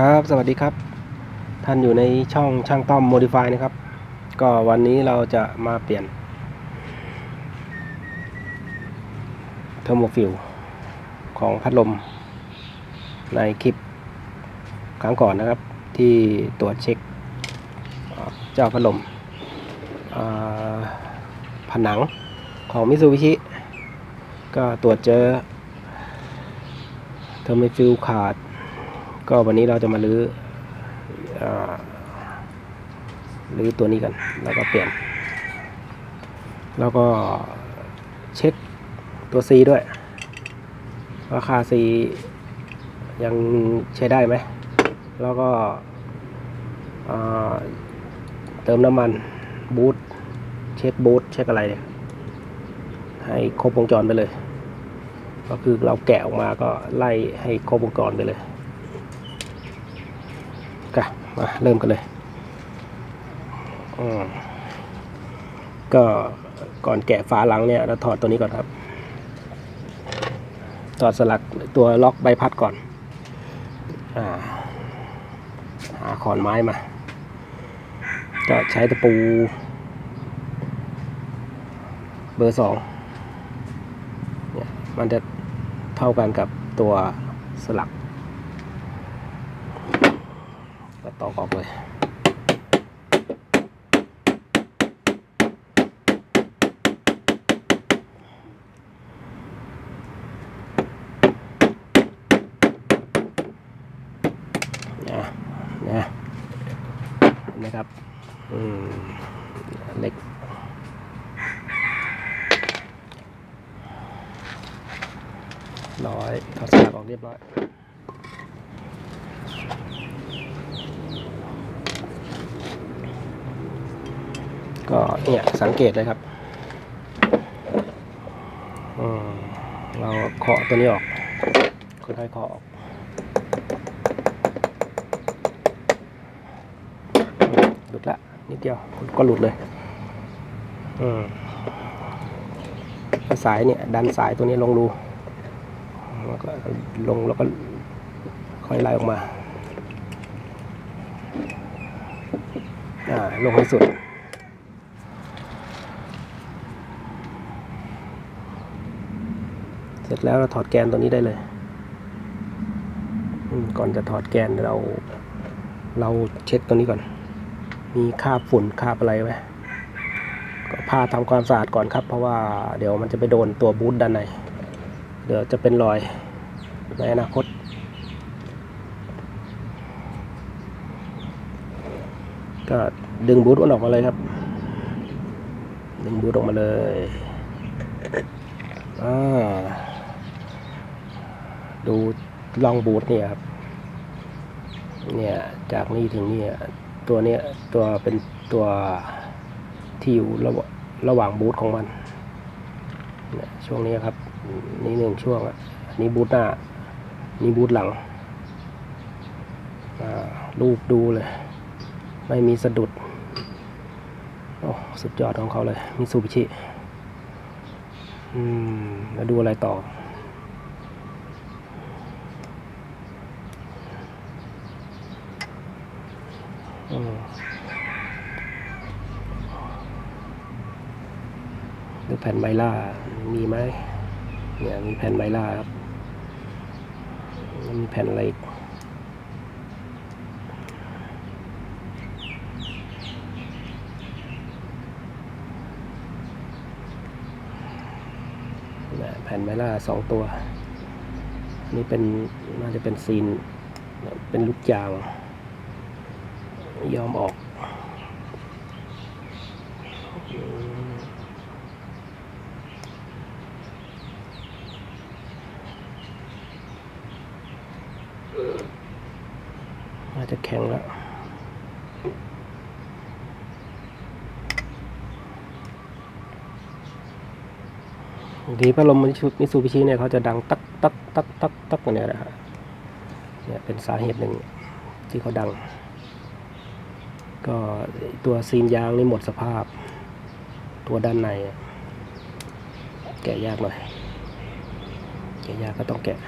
ครับ สวัสดีครับ ท่านอยู่ในช่องช่างต้อม Modify นะครับ ก็วันนี้เราจะมาเปลี่ยนเทอร์โมฟิลของพัดลมในคลิปครั้งก่อนนะครับ ที่ตรวจเช็คเจ้าพัดลมผนังของมิซูบิชิก็ตรวจเจอเทอร์โมฟิลขาด ก็วันนี้เราจะมาลื้อลื้อตัวนี้กัน แล้วก็เปลี่ยน แล้วก็เช็คตัว C ด้วยว่าค่า C ยังใช้ได้ไหม แล้วก็เติมน้ำมันบูทเช็คบูทเช็คอะไรเนี่ยให้ครบวงจรไปเลย ก็คือเราแกะออกมาก็ไล่ให้ครบวงจรไปเลย มาเริ่มกันเลยอก็ก่อนแกะฝาหลังเนี่ย เราถอดตัวนี้ก่อนครับ ถอดสลักตัวล็อกใบพัดก่อนอ่าหาขอนไม้มาก็ใช้ตะปู เบอร์สองเนี่ยมันจะเท่ากันกับตัวสลัก ก็ต อกออกเลยนะนะนไหมครับ อืม เล็ก ร้อยถอดสลักออกเรียบร้อย สังเกตเลยครับเราเคาะตัวนี้ออกค่อยๆเคาะออกหลุดละนิดเดียวก็หลุดเลยอืสายเนี่ย ดันสายตัวนี้ลงรูแล้วก็ลงแล้วก็ค่อยไล่ออกมา อ่า ลงให้สุด เส ร็จแล้วเราถอดแกนตัวนี้ได้เลย ก่อนจะถอดแกนเรา เราเช็คตัวนี้ก่อน มีคราบฝุ่นคราบอะไรไหมก็ผ้าทำความสะอาดก่อนครับ เพราะว่าเดี๋ยวมันจะไปโดนตัวบูทด้านใน เดี๋ยวจะเป็นรอยในอนาคตก็ดึงบูทมันออกมาเลยครับ ดึงบูทออกมาเลย อ่า ดูลองบูทเนี่ยครับ เนี่ยจากนี่ถึงนี่ตัวเนี้ยตัวเป็นตัวที่อยู่ระหว่างระหว่างบูทของมันเนี่ยช่วงนี้ครับ นี่หนึ่งช่วงอะอันนี้บูทหน้า นี่บูทหลังอ่ารูปดูเลย ไม่มีสะดุด โอ้ สุดยอดของเขาเลยมิซูบิชิ อืม แล้วดูอะไรต่อ อืมดูแผ่นไมล่า มีไหมเนี่ยมีแผ่นไมล่าครับ มีแผ่นอะไรแผ่นไมล่าสองตัวนนี้เป็นน่าจะเป็นซีน เป็นลูกยาง ยอมออกน่าจะแข็งแล้วบางทีพัดลมมิซูบิชิเนี่ยเขาจะดังตักตักตักตักตักเนี้ยนะฮะเนี่ยเป็นสาเหตุหนึ่งที่เขาดัง ก็ตัวซีนยางนี่หมดสภาพ ตัวด้านใน แกะยากหน่อย แกะยากก็ต้องแกะ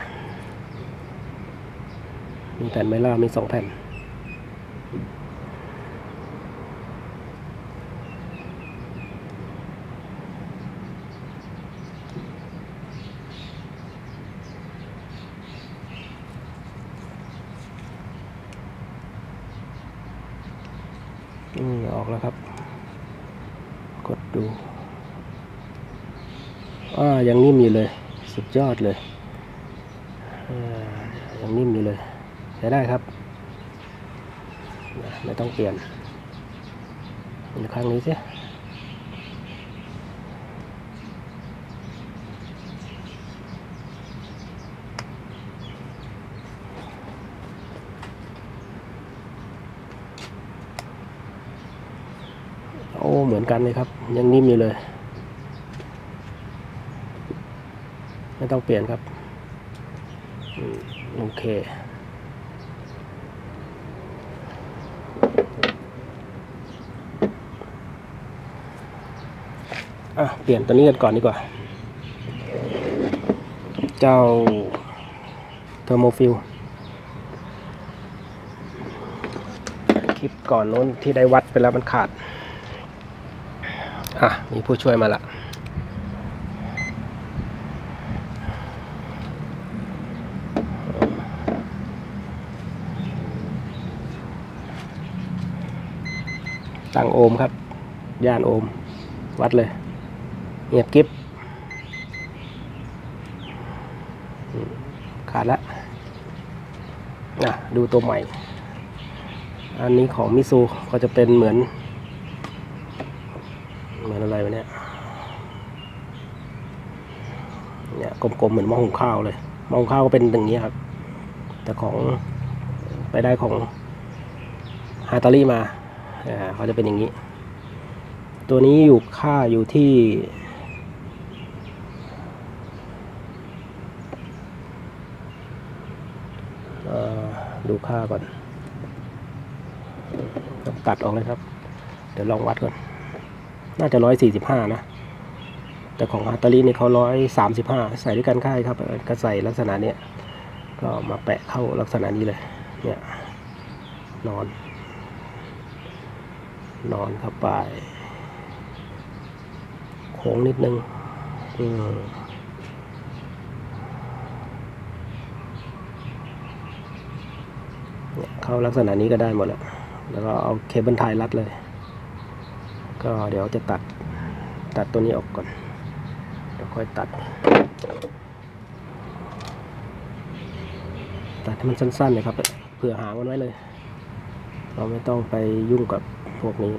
มีแผ่นไมล่ามีสองแผ่นออกแล้วครับ กดดู อ่ายังนิ่มอยู่เลย สุด ยอดเลยยังนิ่มอยู่เลยใช้ได้ครับ ไม่ต้องเปลี่ยนอีกครั้งนี้สิโอ้เหมือนกันเลยครับ ยังนิ่มอยู่เลย ไม่ต้องเปลี่ยนครับโอเค อะ เปลี่ยนตัวนี้กันก่อนดีกว่า เจ้าเทอร์โมฟิลคลิปก่อนโน้นที่ได้วัดไปแล้วมันขาด อะ มีผู้ช่วยมาละ งโอห์มครับ ย่านโอห์มวัดเลย เงียบกิฟขาดละนะดูตัวใหม่ อันนี้ของมิซูก็จะเป็นเหมือน เหมือนอะไรวะเนี่ยเนี่ยกลมๆเหมือนหม้อหุงข้าวเลยหม้อหุงข้าวก็เป็นอย่างนี้ครับ แต่ของไปได้ของฮาตารี่มา อ่าเขาจะเป็นอย่างนี้ ตัวนี้อยู่ค่าอยู่ที่ดูค่าก่อน ต้องตัดออกเลยครับ เดี๋ยวลองวัดก่อน น่าจะร้อยสี่สิบห้านะ แต่ของฮัตตาลีนี่เขาร้อยสามสิบห้าใส่ด้วยกันค่ายครับ ก็ใส่ลักษณะเนี้ย ก็มาแปะเข้าลักษณะนี้เลย เนี่ย นอน นอนเข้าไป โค้งนิดนึงอืมเนี่ยเข้าลักษณะนี้ก็ได้หมดแล้ว แล้วก็เอาเคเบิลไทยรัดเลย ก็เดี๋ยวจะตัด ตัดตัวนี้ออกก่อน เดี๋ยวค่อยตัด ตัดให้มันสั้นๆเลยครับ เผื่อหางมันไว้เลย เราไม่ต้องไปยุ่งกับ พวกนี้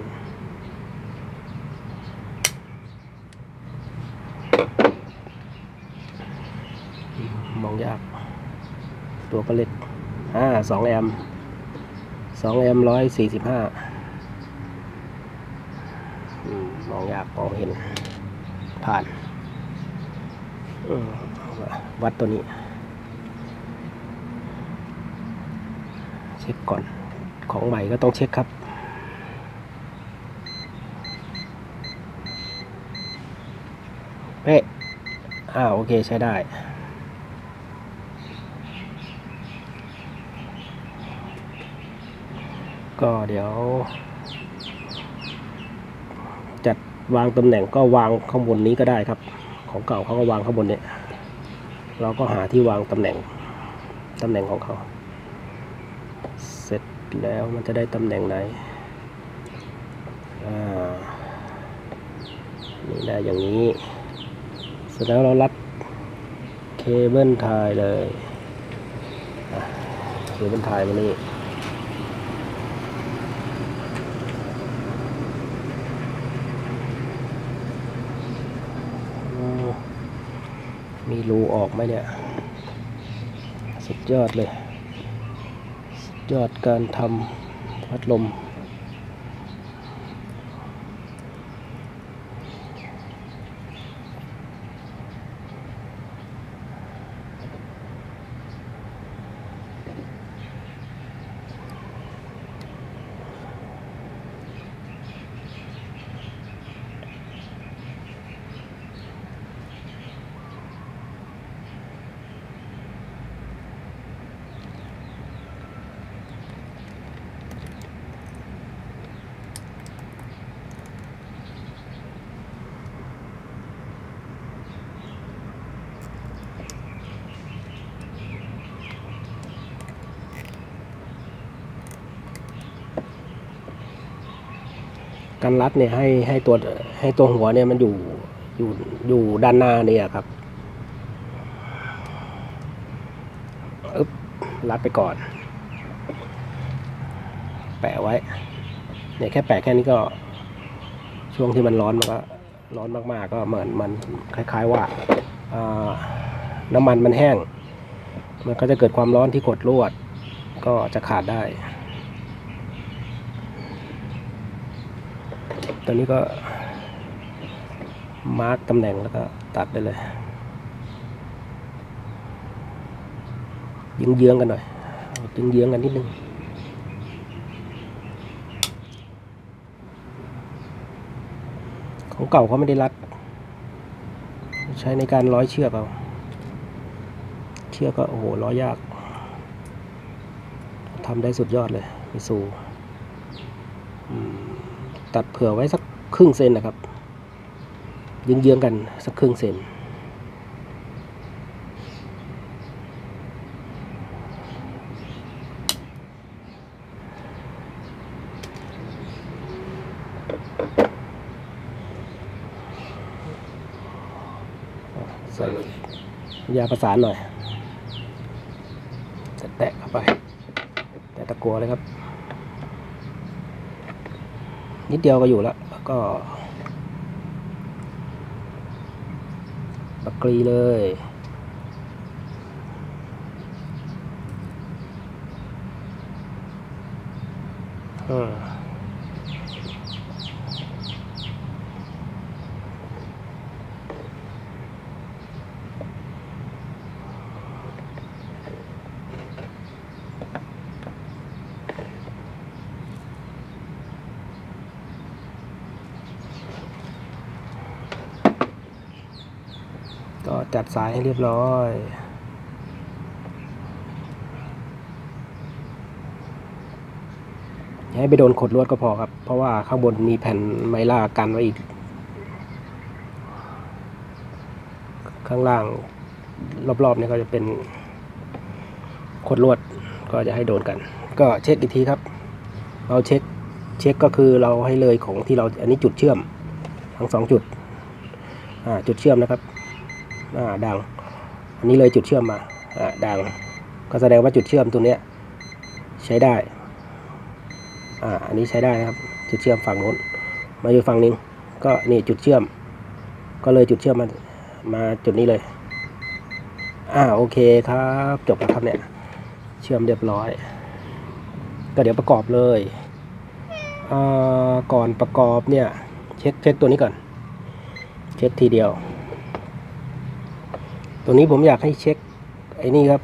มองยาก ตัวก็เล็กอ่าสองแอมสองแอมร้อยสี่สิบห้ามองยากมองเห็น ผ่านวัดตัวนี้ เช็คก่อนของใหม่ก็ต้องเช็คครับ เป๊ะอ่าโอเคใช้ได้ ก็เดี๋ยว จัดวางตำแหน่งก็วางข้างบนนี้ก็ได้ครับ ของเก่าเขาก็วางข้างบนเนี่ยเราก็หาที่วางตำแหน่งตำแหน่งของเขา เสร็จแล้วมันจะได้ตำแหน่งไหนอ่านี่ได้อย่างนี้ สร็จแล้วเรารัดเคเบิลไทยเลยเคเบิลไทยมานี่มีรูออกไหมเนี่ย สุดยอดเลย สุดยอดการทำพัดลม อ การรัดเนี่ยให้ให้ตัวให้ตัวหัวเนี่ยมันอยู่อยู่อยู่ด้านหน้าเนี่ยครับอึ๊บรัดไปก่อน แปะไว้เนี่ยแค่แปะแค่นี้ก็ช่วงที่มันร้อนมันก็ร้อนมากๆ ก็เหมือนมันคล้าย ๆว่าอ่าน้ำมันมันแห้ง มันก็จะเกิดความร้อนที่กดลวด ก็จะขาดได้ ตอนนี้ก็มาร์กตำแหน่งแล้วก็ตัดได้เลยยืงเยื้องกันหน่อยยืงเยื้องกันนิดนึงของเก่าเขาไม่ได้รัด ใช้ในการร้อยเชือกเอา เชือกก็โอ้โหร้อยยากทำได้สุดยอดเลยมิซูตัดเผื่อไว้สัก ครึ่งเซนนะครับเยื้องๆกันสักครึ่งเซนใส่ยาประสานหน่อยแตะเข้าไป แต่ตะกัวเลยครับ นิดเดียวก็อยู่แล้วแล้วก็บักกรีเลย อืม ก็จัดสายให้เรียบร้อยอย่าให้ไปโดนขดลวดก็พอครับ เพราะว่าข้างบนมีแผ่นไมล่ากันไว้อีก ข้างล่างรอบๆนี่ก็จะเป็นขดลวดก็จะให้โดนกัน ก็เช็คอีกทีครับ เราเช็คเช็คก็คือเราให้เลยของที่เราอันนี้จุดเชื่อมทั้งสองจุดจุดเชื่อมนะครับ อ่าดัง อันนี้เลยจุดเชื่อมมาอ่าดัง ก็แสดงว่าจุดเชื่อมตัวเนี้ยใช้ได้ อ่า อันนี้ใช้ได้นะครับ จุดเชื่อมฝั่งโน้น มาอยู่ฝั่งนี้ ก็นี่จุดเชื่อม ก็เลยจุดเชื่อมมา มาจุดนี้เลย อ่า โอเคครับ จบแล้วครับเนี่ย เชื่อมเรียบร้อย ก็เดี๋ยวประกอบเลยอ่าก่อนประกอบเนี่ย เช็คเช็คตัวนี้ก่อน เช็คทีเดียว ตัวนี้ผมอยากให้เช็คไอ้นี่ครับ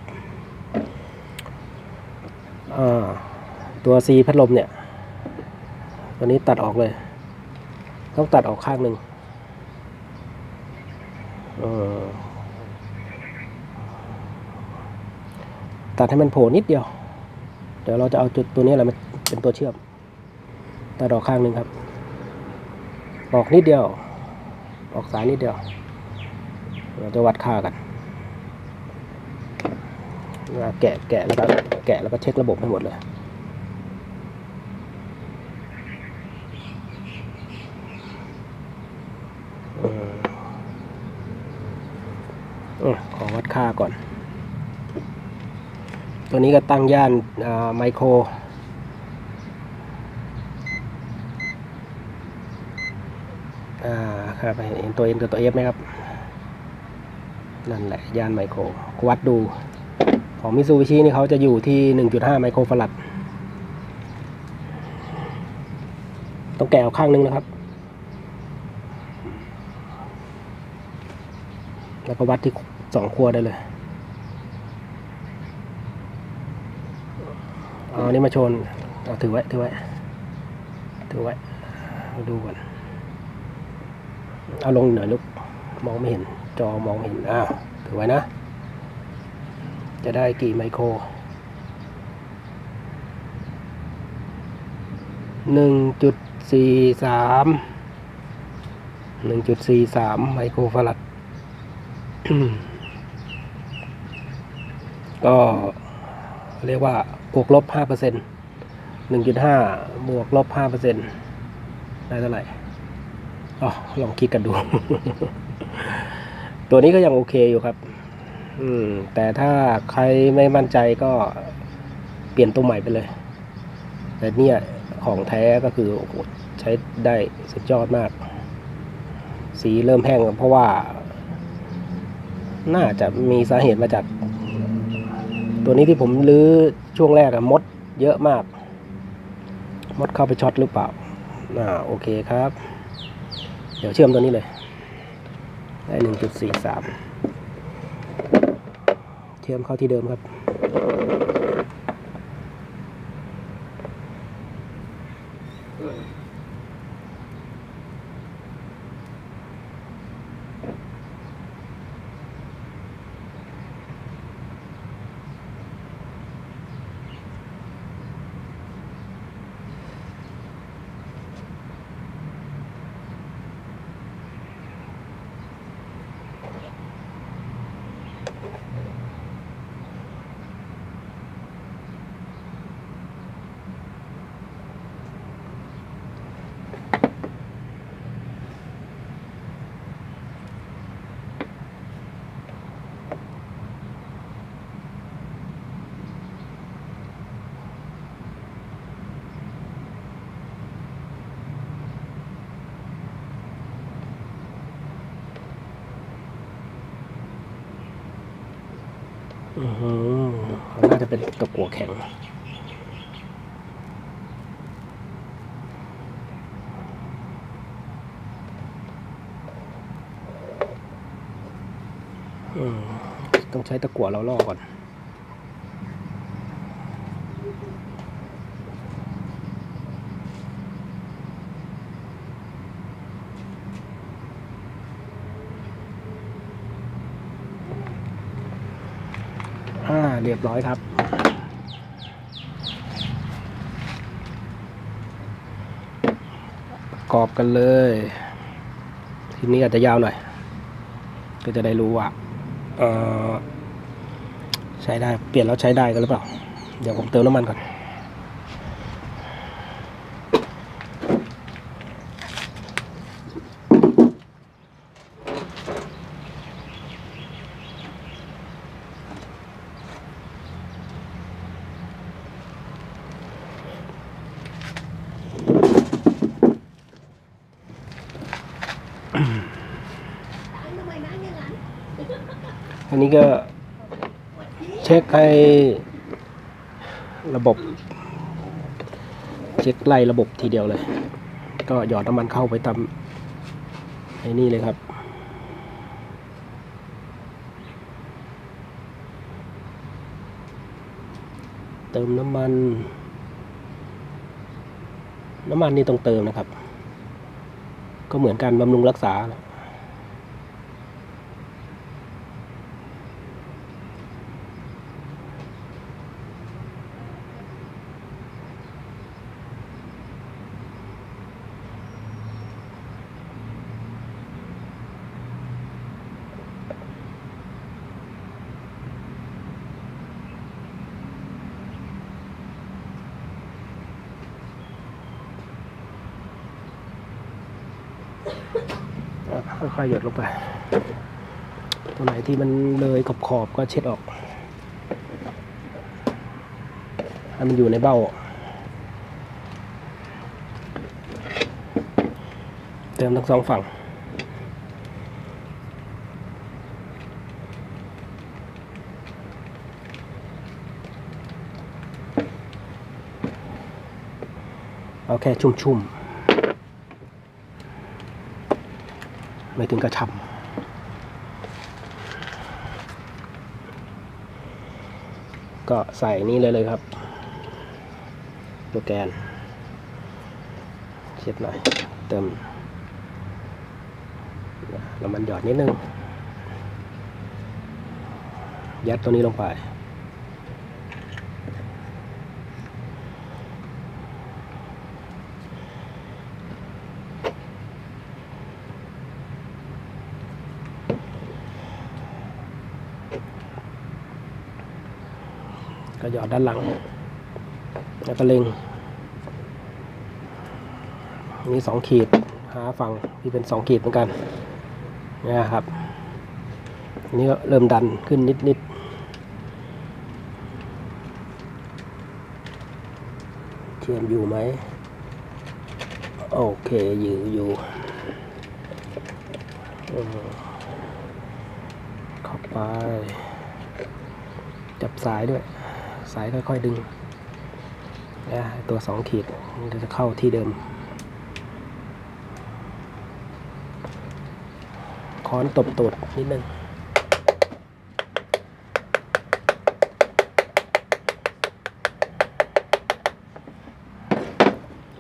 ตัวซีพัดลมเนี่ย ตัวนี้ตัดออกเลย ต้องตัดออกข้างหนึ่งตัดให้มันโผล่นิดเดียว เดี๋ยวเราจะเอาจุดตัวนี้แหละมันเป็นตัวเชื่อม ตัดออกข้างหนึ่งครับ ออกนิดเดียว ออกสายนิดเดียว เราจะวัดค่ากัน แกะแกะแล้วก็แกะแล้วก็เช็คระบบให้หมดเลยเออขอวัดค่าก่อน ตัวนี้ก็ตั้งย่านไมโครอ่าครับเห็นตัว N กับตัว F ไหมครับ นั่นแหละย่านไมโครวัดดู ของมิซูบิชินี่เขาจะอยู่ที่ 1.5 ไมโครฟารัดต้องแกะออกข้างนึงนะครับ แล้วก็วัดที่สองขั้วได้เลยเอาอันนี้มาชนเอาถือไว้ ถือไว้ ถือไว้มาดูก่อน เอาลงหน่อยลูก มองไม่เห็น จอมองไม่เห็นอ่าว ถือไว้นะ จะได้กี่ไมโครหนึ่งจุดสี่สามหนึ่งจุดสี่สามไมโครฟารัดก็เรียกว่าบวกลบห้าเปอร์เซ็นต์หนึ่งจุดห้าบวกลบห้าเปอร์เซ็นต์ได้เท่าไหร่อ๋อลองคิดกันดู ตัวนี้ก็ยังโอเคอยู่ครับ อืม แต่ถ้าใครไม่มั่นใจก็เปลี่ยนตัวใหม่ไปเลย แต่เนี่ยของแท้ก็คือโอ้โหใช้ได้สุดยอดมาก สีเริ่มแห้งเพราะว่า น่าจะมีสาเหตุมาจาก ตัวนี้ที่ผมลื้อช่วงแรกอะมดเยอะมาก มดเข้าไปช็อตหรือเปล่าอ่าโอเคครับ เดี๋ยวเชื่อมตัวนี้เลย ได้หนึ่งจุดสี่สาม เชื่อมเข้าที่เดิมครับ อือหือน่าจะ เป็นตะกัวแข็ง ต้องใช้ตะกัวเราล่อก่อน เรียบร้อยครับ ประกอบกันเลย ทีนี้อาจจะยาวหน่อย ก็จะได้รู้ว่าใช้ได้ เปลี่ยนแล้วใช้ได้กันหรือเปล่า เดี๋ยวผมเติมน้ำมันก่อน อันนี้ก็เช็คให้ระบบ เช็คไล่ระบบทีเดียวเลย ก็หยอดน้ำมันเข้าไปตามไอ้นี่เลยครับเติมน้ำมัน น้ำมันนี่ต้องเติมนะครับ ก็เหมือนการบำรุงรักษา ค่อยๆหยดลงไป ตัวไหนที่มันเลยขอบขอบๆก็เช็ดออก ให้มันอยู่ในเบ้า เติมทั้งสองฝั่งเอาแค่ชุ่มๆ ไม่ถึงกระช่ำก็ใส่นี่เลยเลยครับ ตัวแกนเช็ดหน่อย เติม แล้วมันหยอดนิดนึง ยัดตัวนี้ลงไป ก็ หยอดด้านหลัง แล้วก็เล็งมีสองขีดหาฝั่งที่เป็นสองขีดเหมือนกันนี่ยครับอันนี้ก็เริ่มดันขึ้นนิดนิดๆเชื่อมอยู่ไหม โอเค อยู่อยู่เข้าไป จับสายด้วย สายค่อยๆดึงนะตัวสองขีดมันจะเข้าที่เดิม ค้อนตบตูดนิดนึง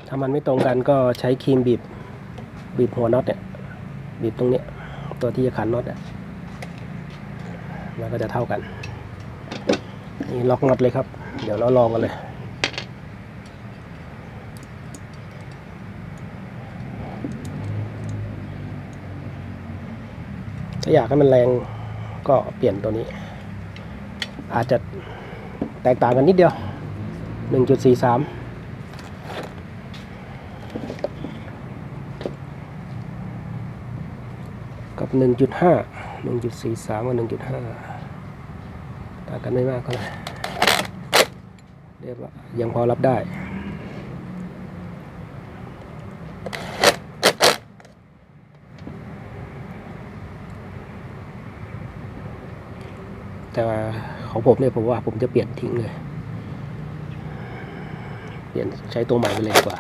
ถ้ามันไม่ตรงกันก็ใช้ครีมบีบ บีบหัวน็อตเนี่ย บีบตรงนี้ ตัวที่จะขันน็อตอะมันก็จะเท่ากัน นี่ล็อกน็อตเลยครับ เดี๋ยวเราลองกันเลยถ้าอยากให้มันแรงก็เปลี่ยนตัวนี้ อาจจะแตกต่างกันนิดเดียว 1.43กับ 1.5 1.43กับ1.5ต่า กันไม่มากเท่าไหร่เรียบร้อยยังพอรับได้แต่ของผมเนี่ยผมว่าผมจะเปลี่ยนทิ้งเลย เปลี่ยนใช้ตัวใหม่ไปเลยดีกว่า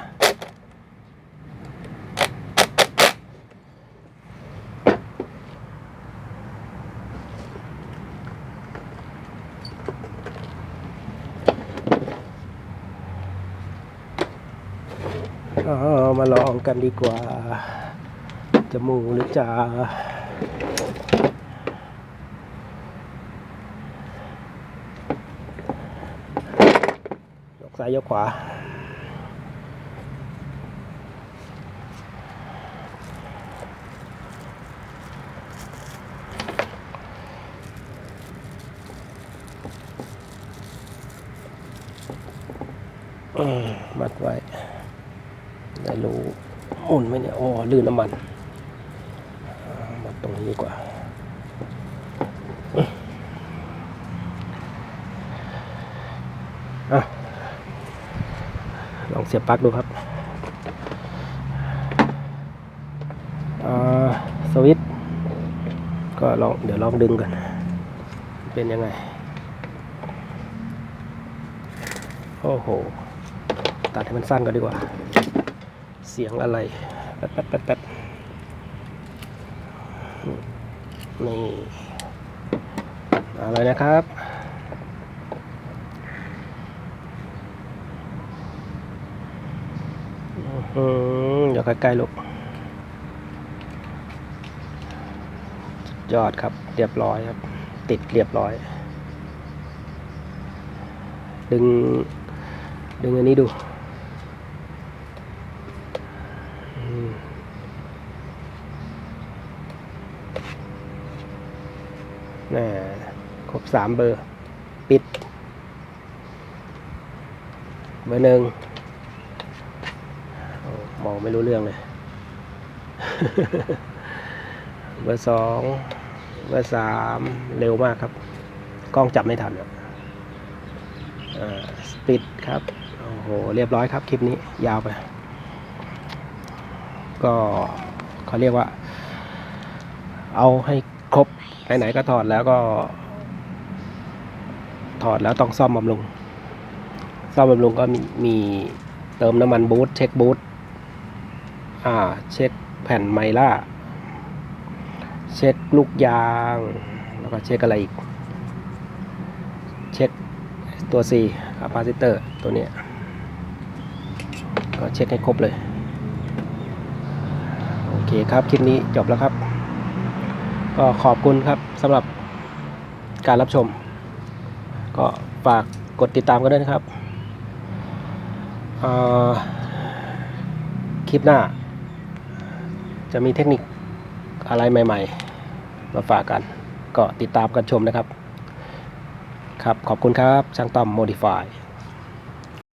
เอา มาลองกันดีกว่าจะมูหรือจะยกซ้ายยกขวามมัดไว้ ไม่รู้หมุนไหมเนี่ยโอ้ลื่นน้ำมันมาตรงนี้ดีกว่าอลองเสียบปลั๊กดูครับสวิตก็ลองเดี๋ยวลองดึงกัน เป็นยังไง โอ้โห ตัดให้มันสั้นก่อนดีกว่า เสียงอะไรแป๊ดแป๊ดแป๊ดแป๊ดนี่อะไรนะครับอื้อหือเดี๋ยวใกล้ๆลูกยอดครับ เรียบร้อยครับ ติดเรียบร้อย ดึง ดึงอันนี้ดู แน่ครบสามเบอร์ ปิด เบอร์หนึ่งมองไม่รู้เรื่องเลย เบอร์สองเบอร์สามเร็วมากครับ กล้องจับไม่ทันอะอ่าปิดครับ โอ้โห เรียบร้อยครับ คลิปนี้ยาวไป ก็เขาเรียกว่า เอาให้ครบไหนๆก็ถอดแล้วก็ ถอดแล้วต้องซ่อมบำรุง ซ่อมบำรุงก็มีมีเติมน้ำมันบูทเช็คบูทอ่า เช็คแผ่นไมล่า เช็คลูกยาง แล้วก็เช็คอะไรอีก เช็คตัว C คาปาซิเตอร์ตัวเนี้ยก็เช็คให้ครบเลย เคครับคลิปนี้จบแล้วครับ ก็ขอบคุณครับสำหรับการรับชม ก็ฝากกดติดตามกันด้วยนะครับคลิปหน้า จะมีเทคนิคอะไรใหม่ ๆ มาฝากกัน ก็ติดตามกันชมนะครับ ครับขอบคุณครับช่างต้อม Modify